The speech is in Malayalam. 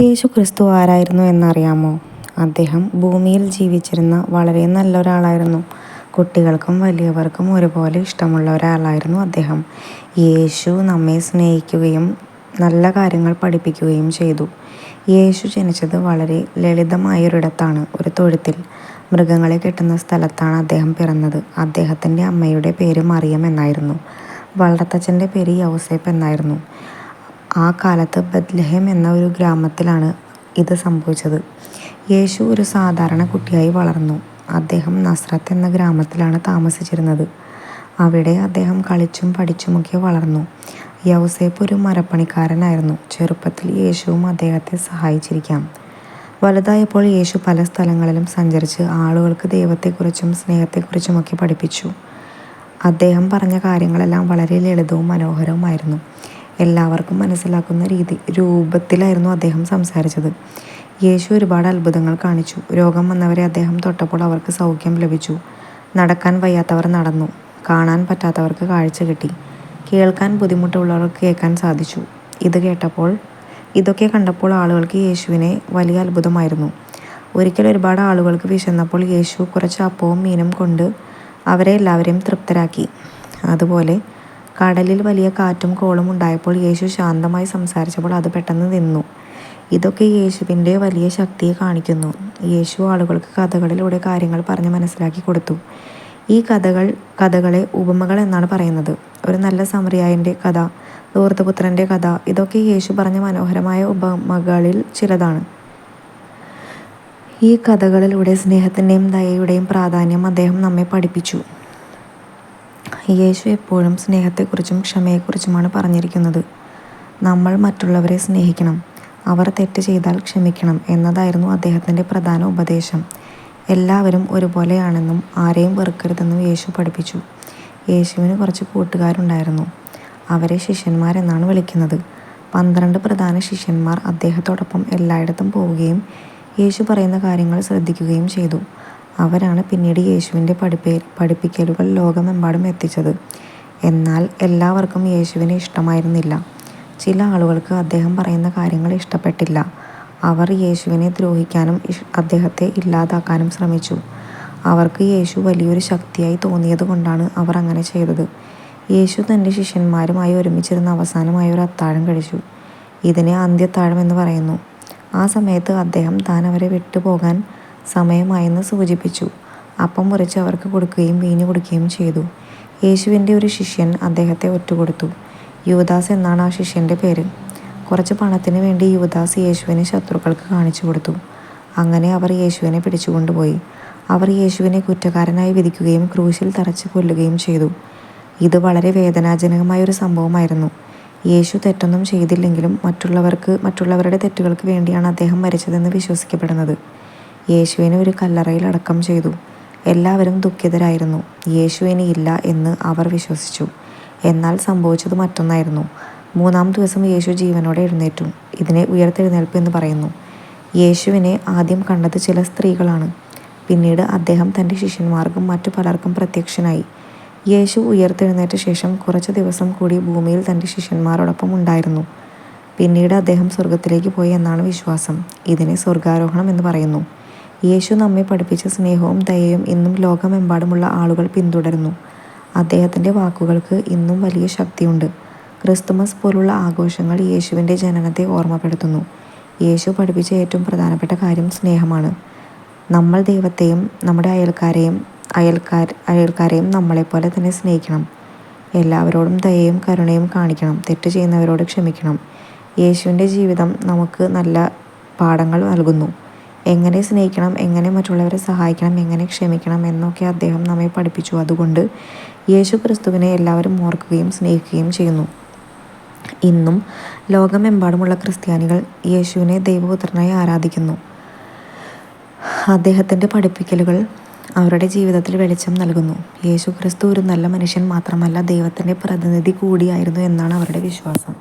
യേശു ക്രിസ്തു ആരായിരുന്നു എന്നറിയാമോ? അദ്ദേഹം ഭൂമിയിൽ ജീവിച്ചിരുന്ന വളരെ നല്ല ഒരാളായിരുന്നു കുട്ടികൾക്കും വലിയവർക്കും ഒരുപോലെ ഇഷ്ടമുള്ള ഒരാളായിരുന്നു അദ്ദേഹം. യേശു നമ്മെ സ്നേഹിക്കുകയും നല്ല കാര്യങ്ങൾ പഠിപ്പിക്കുകയും ചെയ്തു. യേശു ജനിച്ചത് വളരെ ലളിതമായൊരിടത്താണ് ഒരു തൊഴുത്തിൽ. മൃഗങ്ങളെ കെട്ടുന്ന സ്ഥലത്താണ് അദ്ദേഹം പിറന്നത്. അദ്ദേഹത്തിന്റെ അമ്മയുടെ പേര് മറിയം എന്നായിരുന്നു. വളർത്തച്ഛന്റെ പേര് യൗസേപ്പ് എന്നായിരുന്നു. ആ കാലത്ത് ബത്ലഹേം എന്ന ഒരു ഗ്രാമത്തിലാണ് ഇത് സംഭവിച്ചത്. യേശു ഒരു സാധാരണ കുട്ടിയായി വളർന്നു. അദ്ദേഹം നസ്രത്ത് എന്ന ഗ്രാമത്തിലാണ് താമസിച്ചിരുന്നത്. അവിടെ അദ്ദേഹം കളിച്ചും പഠിച്ചുമൊക്കെ വളർന്നു. യൗസേപ്പ് ഒരു മരപ്പണിക്കാരനായിരുന്നു. ചെറുപ്പത്തിൽ യേശുവും അദ്ദേഹത്തെ സഹായിച്ചിരിക്കാം. വലുതായപ്പോൾ യേശു പല സ്ഥലങ്ങളിലും സഞ്ചരിച്ച് ആളുകൾക്ക് ദൈവത്തെക്കുറിച്ചും സ്നേഹത്തെക്കുറിച്ചുമൊക്കെ പഠിപ്പിച്ചു. അദ്ദേഹം പറഞ്ഞ കാര്യങ്ങളെല്ലാം വളരെ ലളിതവും മനോഹരവുമായിരുന്നു. എല്ലാവർക്കും മനസ്സിലാക്കുന്ന രീതി രൂപത്തിലായിരുന്നു അദ്ദേഹം സംസാരിച്ചത്. യേശു ഒരുപാട് അത്ഭുതങ്ങൾ കാണിച്ചു. രോഗം വന്നവരെ അദ്ദേഹം തൊട്ടപ്പോൾ അവർക്ക് സൗഖ്യം ലഭിച്ചു. നടക്കാൻ വയ്യാത്തവർ നടന്നു. കാണാൻ പറ്റാത്തവർക്ക് കാഴ്ച കിട്ടി. കേൾക്കാൻ ബുദ്ധിമുട്ടുള്ളവർക്ക് കേൾക്കാൻ സാധിച്ചു. ഇത് കേട്ടപ്പോൾ ഇതൊക്കെ കണ്ടപ്പോൾ ആളുകൾക്ക് യേശുവിനെ വലിയ അത്ഭുതമായിരുന്നു. ഒരിക്കൽ ഒരുപാട് ആളുകൾക്ക് വിശന്നപ്പോൾ യേശു കുറച്ച് അപ്പവും മീനും കൊണ്ട് അവരെ എല്ലാവരെയും തൃപ്തരാക്കി. അതുപോലെ കടലിൽ വലിയ കാറ്റും കോളും ഉണ്ടായപ്പോൾ യേശു ശാന്തമായി സംസാരിച്ചപ്പോൾ അത് പെട്ടെന്ന് നിന്നു. ഇതൊക്കെ യേശുവിന്റെ വലിയ ശക്തിയെ കാണിക്കുന്നു. യേശു ആളുകൾക്ക് കഥകളിലൂടെ കാര്യങ്ങൾ പറഞ്ഞ് മനസ്സിലാക്കി കൊടുത്തു. ഈ കഥകൾ കഥകളെ ഉപമകൾ എന്നാണ് പറയുന്നത്. ഒരു നല്ല സമറിയായന്റെ കഥ ദൂർത്തപുത്രന്റെ കഥ ഇതൊക്കെ യേശു പറഞ്ഞ മനോഹരമായ ഉപമകളിൽ ചിലതാണ്. ഈ കഥകളിലൂടെ സ്നേഹത്തിന്റെയും ദയയുടെയും പ്രാധാന്യം അദ്ദേഹം നമ്മെ പഠിപ്പിച്ചു. യേശു എപ്പോഴും സ്നേഹത്തെക്കുറിച്ചും ക്ഷമയെക്കുറിച്ചുമാണ് പറഞ്ഞിരിക്കുന്നത്. നമ്മൾ മറ്റുള്ളവരെ സ്നേഹിക്കണം. അവർ തെറ്റ് ചെയ്താൽ ക്ഷമിക്കണം എന്നതായിരുന്നു അദ്ദേഹത്തിന്റെ പ്രധാന ഉപദേശം. എല്ലാവരും ഒരുപോലെയാണെന്നും ആരെയും വെറുക്കരുതെന്നും യേശു പഠിപ്പിച്ചു. യേശുവിന് കുറച്ച് കൂട്ടുകാരുണ്ടായിരുന്നു. അവരെ ശിഷ്യന്മാരെന്നാണ് വിളിക്കുന്നത്. പന്ത്രണ്ട് പ്രധാന ശിഷ്യന്മാർ അദ്ദേഹത്തോടൊപ്പം എല്ലായിടത്തും പോവുകയും യേശു പറയുന്ന കാര്യങ്ങൾ ശ്രദ്ധിക്കുകയും ചെയ്തു. അവരാണ് പിന്നീട് യേശുവിന്റെ പഠിപ്പേ പഠിപ്പിക്കലുകൾ ലോകമെമ്പാടും എത്തിച്ചത്. എന്നാൽ എല്ലാവർക്കും യേശുവിനെ ഇഷ്ടമായിരുന്നില്ല. ചില ആളുകൾക്ക് അദ്ദേഹം പറയുന്ന കാര്യങ്ങൾ ഇഷ്ടപ്പെട്ടില്ല. അവർ യേശുവിനെ ദ്രോഹിക്കാനും അദ്ദേഹത്തെ ഇല്ലാതാക്കാനും ശ്രമിച്ചു. അവർക്ക് യേശു വലിയൊരു ശക്തിയായി തോന്നിയത് കൊണ്ടാണ് അവർ അങ്ങനെ ചെയ്തത്. യേശു തന്റെ ശിഷ്യന്മാരുമായി ഒരുമിച്ചിരുന്ന അവസാനമായി ഒരു അത്താഴം കഴിച്ചു. ഇതിനെ അന്ത്യത്താഴം എന്ന് പറയുന്നു. ആ സമയത്ത് അദ്ദേഹം താൻ അവരെ വിട്ടുപോകാൻ സമയമായെന്ന് സൂചിപ്പിച്ചു. അപ്പം മുറിച്ച് അവർക്ക് കൊടുക്കുകയും വീഞ്ഞു കൊടുക്കുകയും ചെയ്തു. യേശുവിന്റെ ഒരു ശിഷ്യൻ അദ്ദേഹത്തെ ഒറ്റുകൊടുത്തു. യുവദാസ് എന്നാണ് ആ ശിഷ്യന്റെ പേര്. കുറച്ച് പണത്തിന് വേണ്ടി യുവദാസ് യേശുവിനെ ശത്രുക്കൾക്ക് കാണിച്ചു കൊടുത്തു. അങ്ങനെ അവർ യേശുവിനെ പിടിച്ചുകൊണ്ടുപോയി. അവർ യേശുവിനെ കുറ്റക്കാരനായി വിധിക്കുകയും ക്രൂശിൽ തറച്ച് കൊല്ലുകയും ചെയ്തു. ഇത് വളരെ വേദനാജനകമായ ഒരു സംഭവമായിരുന്നു. യേശു തെറ്റൊന്നും ചെയ്തില്ലെങ്കിലും മറ്റുള്ളവർക്ക് മറ്റുള്ളവരുടെ തെറ്റുകൾക്ക് വേണ്ടിയാണ് അദ്ദേഹം മരിച്ചതെന്ന് വിശ്വസിക്കപ്പെടുന്നത്. യേശുവിനെ ഒരു കല്ലറയിൽ അടക്കം ചെയ്തു. എല്ലാവരും ദുഃഖിതരായിരുന്നു. യേശു ഇല്ല എന്ന് അവർ വിശ്വസിച്ചു. എന്നാൽ സംഭവിച്ചത് മറ്റൊന്നായിരുന്നു. മൂന്നാം ദിവസം യേശു ജീവനോടെ എഴുന്നേറ്റു. ഇതിനെ ഉയർത്തെഴുന്നേൽപ്പ് എന്ന് പറയുന്നു. യേശുവിനെ ആദ്യം കണ്ടത് ചില സ്ത്രീകളാണ്. പിന്നീട് അദ്ദേഹം തന്റെ ശിഷ്യന്മാർക്കും മറ്റു പലർക്കും പ്രത്യക്ഷനായി. യേശു ഉയർത്തെഴുന്നേറ്റ ശേഷം കുറച്ച് ദിവസം കൂടി ഭൂമിയിൽ തന്റെ ശിഷ്യന്മാരോടൊപ്പം ഉണ്ടായിരുന്നു. പിന്നീട് അദ്ദേഹം സ്വർഗത്തിലേക്ക് പോയി എന്നാണ് വിശ്വാസം. ഇതിനെ സ്വർഗാരോഹണം എന്ന് പറയുന്നു. യേശു നമ്മെ പഠിപ്പിച്ച സ്നേഹവും ദയയും ഇന്നും ലോകമെമ്പാടുമുള്ള ആളുകൾ പിന്തുടരുന്നു. അദ്ദേഹത്തിന്റെ വാക്കുകൾക്ക് ഇന്നും വലിയ ശക്തിയുണ്ട്. ക്രിസ്തുമസ് പോലുള്ള ആഘോഷങ്ങൾ യേശുവിന്റെ ജനനത്തെ ഓർമ്മപ്പെടുത്തുന്നു. യേശു പഠിപ്പിച്ച ഏറ്റവും പ്രധാനപ്പെട്ട കാര്യം സ്നേഹമാണ്. നമ്മൾ ദൈവത്തെയും നമ്മുടെ അയൽക്കാരെയും അയൽക്കാർ അയൽക്കാരെയും നമ്മളെപ്പോലെ തന്നെ സ്നേഹിക്കണം. എല്ലാവരോടും ദയയും കരുണയും കാണിക്കണം. തെറ്റ് ചെയ്യുന്നവരോട് ക്ഷമിക്കണം. യേശുവിന്റെ ജീവിതം നമുക്ക് നല്ല പാഠങ്ങൾ നൽകുന്നു. എങ്ങനെ സ്നേഹിക്കണം എങ്ങനെ മറ്റുള്ളവരെ സഹായിക്കണം എങ്ങനെ ക്ഷമിക്കണം എന്നൊക്കെ അദ്ദേഹം നമ്മെ പഠിപ്പിച്ചു. അതുകൊണ്ട് യേശു ക്രിസ്തുവിനെ എല്ലാവരും ഓർക്കുകയും സ്നേഹിക്കുകയും ചെയ്യുന്നു. ഇന്നും ലോകമെമ്പാടുമുള്ള ക്രിസ്ത്യാനികൾ യേശുവിനെ ദൈവപുത്രനായി ആരാധിക്കുന്നു. അദ്ദേഹത്തിന്റെ പഠിപ്പിക്കലുകൾ അവരുടെ ജീവിതത്തിൽ വെളിച്ചം നൽകുന്നു. യേശു ക്രിസ്തു ഒരു നല്ല മനുഷ്യൻ മാത്രമല്ല ദൈവത്തിന്റെ പ്രതിനിധി കൂടിയായിരുന്നു എന്നാണ് അവരുടെ വിശ്വാസം.